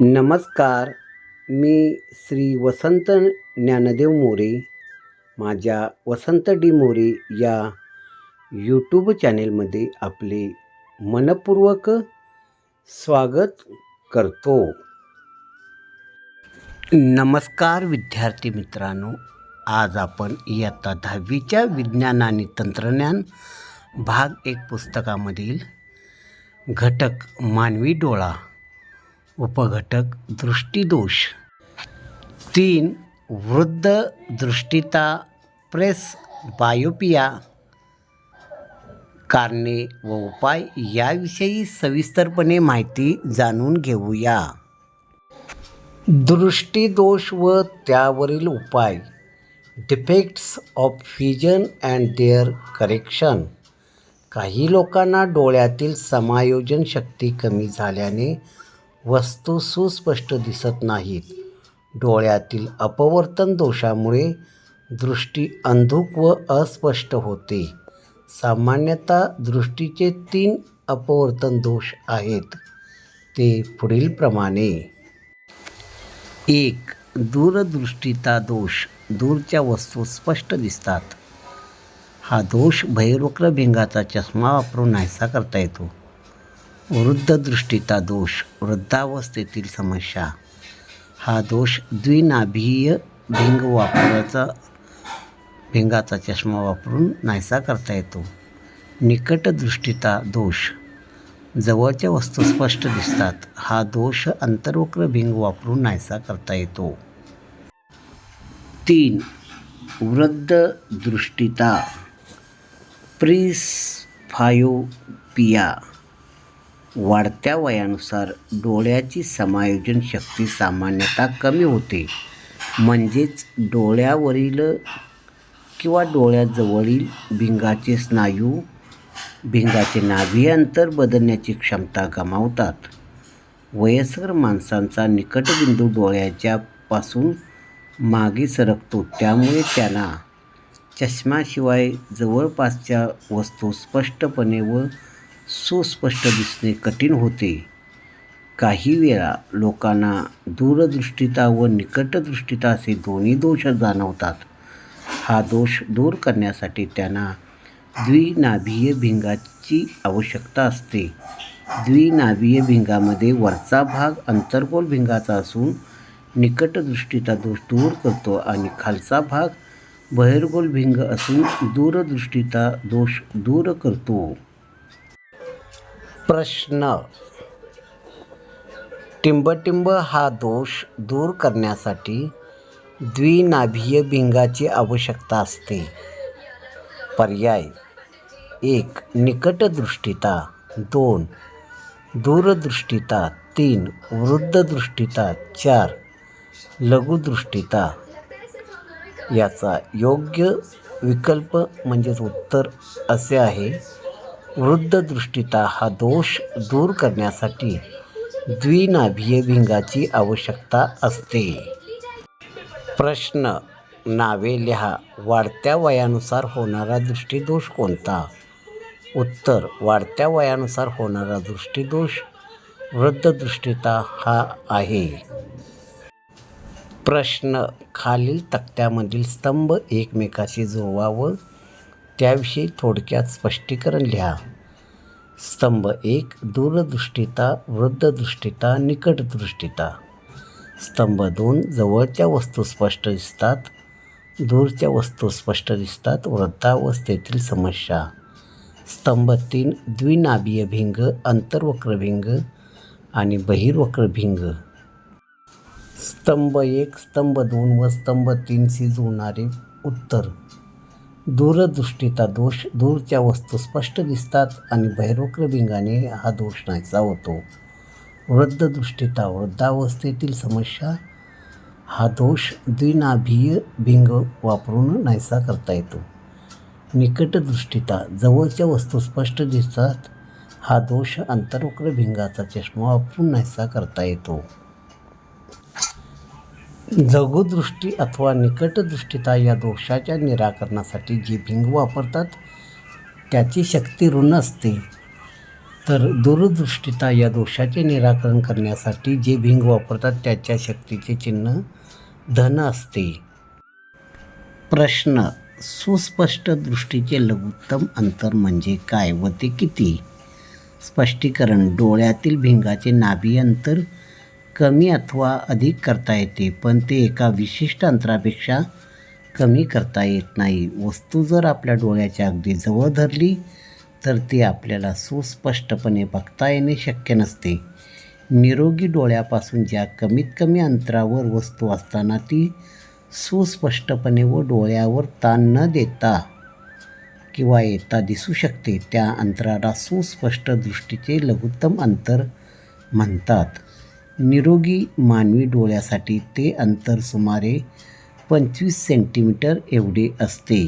नमस्कार मी श्री वसंत ज्ञानदेव मोरे माझ्या वसंत डी मोरे या यूट्यूब चॅनेलमध्ये आपले मनपूर्वक स्वागत करतो. नमस्कार विद्यार्थी मित्रांनो आज आपण इयत्ता दहावीच्या विज्ञान आणि तंत्रज्ञान भाग एक पुस्तकामधील घटक मानवी डोळा उपघटक दृष्टिदोष. तीन वृद्ध दृष्टिता प्रेस बायोपिया कारणे व उपाय याविषयी सविस्तरपणे माहिती जाणून घेऊया. दृष्टिदोष व त्यावरील उपाय. Defects of vision and their correction. काही लोकांना डोळ्यातील समायोजन शक्ती कमी झाल्याने वस्तू सुस्पष्ट दिसत नाहीत. डोळ्यातील अपवर्तन दोषामुळे दृष्टी अंधुक व अस्पष्ट होते. सामान्यतः दृष्टीचे तीन अपवर्तन दोष आहेत. ते पुढीलप्रमाणे एक दूरदृष्टीचा दोष. दूरच्या वस्तू स्पष्ट दिसतात. हा दोष भैरवक्र भिंगाचा चष्मा वापरून नाहीसा करता येतो. वृद्ध दृष्टीता दोष वृद्धावस्थेतील समस्या. हा दोष द्विनाभीय भिंग वापराचा भिंगाचा चष्मा वापरून नाहीसा करता येतो. निकट दृष्टीता दोष. जवळच्या वस्तू स्पष्ट दिसतात. हा दोष अंतर्वक्र भिंग वापरून नाहीसा करता येतो. तीन. वृद्ध दृष्टिता प्रिस्फायोपिया. वाढत्या वयानुसार डोळ्याची समायोजन शक्ती सामान्यतः कमी होते. म्हणजेच डोळ्यावरील किंवा डोळ्याजवळील भिंगाचे स्नायू भिंगाचे नाभी अंतर बदलण्याची क्षमता गमावतात. वयस्कर माणसांचा निकटबिंदू डोळ्याच्या पासून मागे सरकतो. त्यामुळे त्यांना चष्म्याशिवाय जवळपासच्या वस्तू स्पष्टपणे व सुस्पष्ट दिसणे कठीण होते. काही वेळा लोकांना दूरदृष्टीता व निकटदृष्टीता असे दोन्ही दोष जाणवतात. हा दोष दूर करण्यासाठी त्यांना द्विनाभीय भिंगाची आवश्यकता असते. द्विनाभीय भिंगामध्ये वरचा भाग अंतर्गोल भिंगाचा असून निकटदृष्टीचा दोष दूर करतो आणि खालचा भाग बहिर्गोल भिंग असून दूरदृष्टीचा दोष दूर करतो. प्रश्न. टिंबटिंब हा दोष दूर करण्यासाठी द्विनाभीय भिंगाची आवश्यकता असते. पर्याय. एक निकटदृष्टिता दोन दूरदृष्टिता. तीन वृद्धदृष्टिता चार लघुदृष्टिता याचा योग्य विकल्प म्हणजेच उत्तर असे आहे. वृद्धदृष्टिता हा दोष दूर करण्यासाठी द्विनाभीय भिंगाची आवश्यकता असते. प्रश्न नावे लिहा. वाढत्या वयानुसार होणारा दृष्टीदोष कोणता? उत्तर वाढत्या वयानुसार होणारा दृष्टीदोष वृद्धदृष्टिता हा आहे. प्रश्न खालील तक्त्यामधील स्तंभ एकमेकाशी जुळवावं त्याविषयी थोडक्यात स्पष्टीकरण लिहा. स्तंभ एक दूरदृष्टिता वृद्धदृष्टिता निकटदृष्टिता. स्तंभ दोन जवळच्या वस्तू स्पष्ट दिसतात दूरच्या वस्तू स्पष्ट दिसतात वृद्धावस्थेतील समस्या. स्तंभ तीन द्विनाभीय भिंग अंतर्वक्र भिंग आणि बहिर्वक्र भिंग. स्तंभ एक स्तंभ दोन व स्तंभ तीनशी जुळणारे उत्तर. दूरदृष्टीचा दोष दूरच्या वस्तू स्पष्ट दिसतात आणि बहिर्वक्र भिंगाने हा दोष नाहीसा होतो. वृद्धदृष्टीता वृद्धावस्थेतील समस्या हा दोष द्विनाभीय भिंग वापरून नाहीसा करता येतो. निकटदृष्टीता जवळच्या वस्तू स्पष्ट दिसतात हा दोष अंतरोक्र भिंगाचा चष्मा वापरून नाहीसा करता येतो. लघुदृष्टी अथवा निकटदृष्टीता या दोषाच्या निराकरणासाठी जी भिंग वापरतात त्याची शक्ती ऋण असते. तर दूरदृष्टीता या दोषाचे निराकरण करण्यासाठी जे भिंग वापरतात त्याच्या शक्तीचे चिन्ह धन असते. प्रश्न सुस्पष्ट दृष्टीचे लघुत्तम अंतर म्हणजे काय व ते किती? स्पष्टीकरण डोळ्यातील भिंगाचे नाभी अंतर कमी अथवा अधिक करता येते पण ते एका विशिष्ट अंतरापेक्षा कमी करता येत नाही. वस्तू जर आपल्या डोळ्याच्या अगदी जवळ धरली तर ती आपल्याला सुस्पष्टपणे बघता येणे शक्य नसते. निरोगी डोळ्यापासून ज्या कमीत कमी अंतरावर वस्तू असताना ती सुस्पष्टपणे व डोळ्यावर ताण न देता किंवा येता दिसू शकते त्या अंतराला सुस्पष्ट दृष्टीचे लघुत्तम अंतर म्हणतात. निरोगी मानवी डोळ्यासाठी ते अंतर सुमारे पंचवीस सेंटीमीटर एवढे असते.